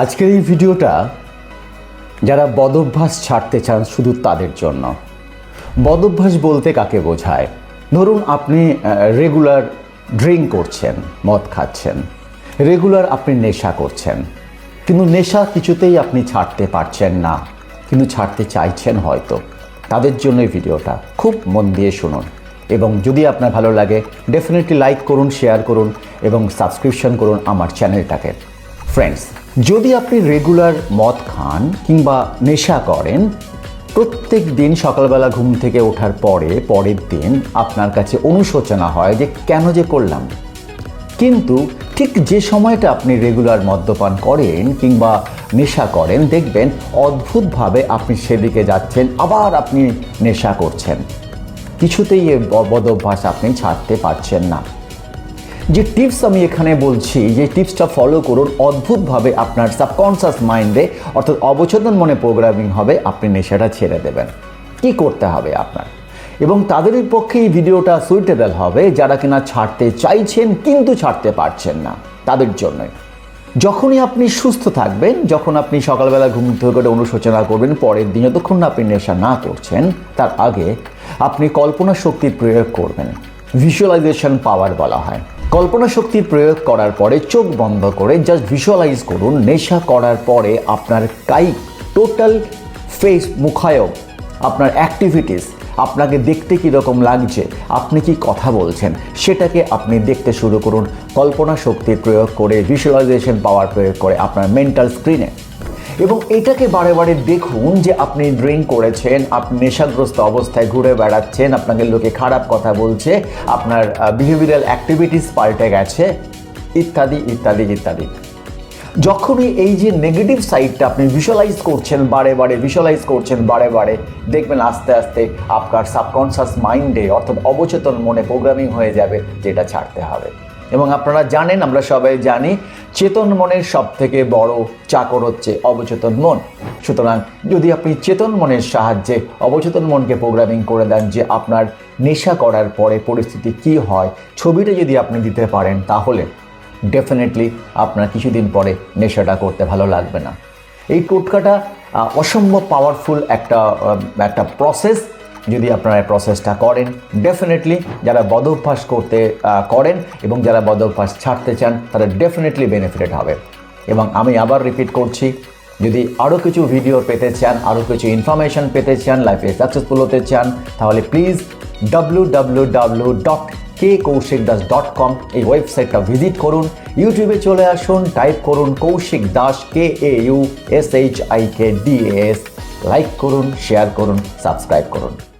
আজকের এই ভিডিওটা যারা বদভ্যাস ছাড়তে চান শুধু তাদের জন্য। বদভ্যাস বলতে কাকে বোঝায়? ধরুন আপনি রেগুলার ড্রিঙ্ক করছেন, মদ খাচ্ছেন রেগুলার আপনি নেশা করছেন, কিন্তু নেশা কিছুতেই আপনি ছাড়তে পারছেন না, কিন্তু ছাড়তে চাইছেন হয়তো। তাদের জন্য ভিডিওটা খুব মন দিয়ে শুনুন এবং যদি আপনার ভালো লাগে ডেফিনেটলি লাইক করুন শেয়ার করুন এবং সাবস্ক্রিপশন করুন আমার চ্যানেলটাকে ফ্রেন্ডস যদি আপনি রেগুলার মদ খান কিংবা নেশা করেন, প্রত্যেক দিন সকালবেলা ঘুম থেকে ওঠার পরে, পরের দিন আপনার কাছে অনুশোচনা হয় যে কেন যে করলাম। কিন্তু ঠিক যে সময়টা আপনি রেগুলার মদ্যপান করেন কিংবা নেশা করেন, দেখবেন অদ্ভুতভাবে আপনি সেদিকে যাচ্ছেন, আবার আপনি নেশা করছেন। কিছুতেই এ বদ অভ্যাস আপনি ছাড়তে পারছেন না। যে টিপস আমি এখানে বলছি, যে টিপসটা ফলো করুন, অদ্ভুতভাবে আপনার সাবকনসিয়াস মাইন্ডে অর্থাৎ অবচেতন মনে প্রোগ্রামিং হবে, আপনি নেশাটা ছেড়ে দেবেন। কি করতে হবে আপনার? এবং তাদের পক্ষে এই ভিডিওটা সুইটেবল হবে, যারা কিনা ছাড়তে চাইছেন, কিন্তু ছাড়তে পারছেন না, তাদের জন্যই যখনই আপনি সুস্থ থাকবেন, যখন আপনি সকালবেলা ঘুম থেকে অনুশোচনা করবেন, পরের দিন যতক্ষণ না আপনি নেশা না করছেন, তার আগে আপনি কল্পনা শক্তির প্রয়োগ করবেন। ভিজুয়ালাইজেশন পাওয়ার বলা হয়। কল্পনা শক্তির প্রয়োগ করার পরে চোখ বন্ধ করে জাস্ট ভিজুয়ালাইজ করুন, নেশা করার পরে আপনার কাই টোটাল ফেস মুখায়ব আপনার অ্যাক্টিভিটিস আপনাকে দেখতে কীরকম লাগছে, আপনি কি কথা বলছেন, সেটাকে আপনি দেখতে শুরু করুন। কল্পনা শক্তির প্রয়োগ করে ভিজুয়ালাইজেশন পাওয়ার প্রয়োগ করে আপনার মেন্টাল স্ক্রিনে এবং এটাকে বারে বারে দেখুন যে আপনি ড্রিঙ্ক করেছেন আপনি নেশাগ্রস্ত অবস্থায় ঘুরে বেড়াচ্ছেন আপনাকে লোকে খারাপ কথা বলছে, আপনার বিহেভিয়ারাল অ্যাক্টিভিটিস পাল্টে গেছে, ইত্যাদি ইত্যাদি ইত্যাদি। যখনই এই যে নেগেটিভ সাইডটা আপনি ভিজুয়ালাইজ করছেন, বারে বারে ভিজুয়ালাইজ করছেন, বারে বারে, দেখবেন আস্তে আস্তে আপনার সাবকনসিয়াস মাইন্ডে অর্থাৎ অবচেতন মনে প্রোগ্রামিং হয়ে যাবে, যেটা ছাড়তে হবে। এবং আপনারা জানেন, আমরা সবাই জানি, চেতন মনের সব থেকে বড় চাকর হচ্ছে অবচেতন মন। সুতরাং যদি আপনি চেতন মনের সাহায্যে অবচেতন মনকে প্রোগ্রামিং করে দেন যে আপনার নেশা করার পরে পরিস্থিতি কি হয়, ছবিটা যদি আপনি দিতে পারেন, তাহলে ডেফিনেটলি আপনার কিছুদিন পরে নেশাটা করতে ভালো লাগবে না। এই টোটকাটা অসম্ভব পাওয়ারফুল একটা একটা প্রসেস যদি আপনারা এই প্রসেসটা করেন ডেফিনেটলি যারা বদ অভ্যাস করতে করেন এবং যারা বদ অভ্যাস ছাড়তে চান, তারা ডেফিনেটলি বেনিফিটেড হবে। এবং আমি আবার রিপিট করছি, যদি আরও কিছু ভিডিও পেতে চান আরও কিছু ইনফরমেশন পেতে চান লাইফে সাকসেসফুল হতে চান, তাহলে please W W W dot K Koushik Das dot com এই ওয়েবসাইটটা ভিজিট করুন। ইউটিউবে চলে আসুন টাইপ করুন Koushik Das K A U S H I K D S like করুন শেয়ার করুন সাবস্ক্রাইব করুন।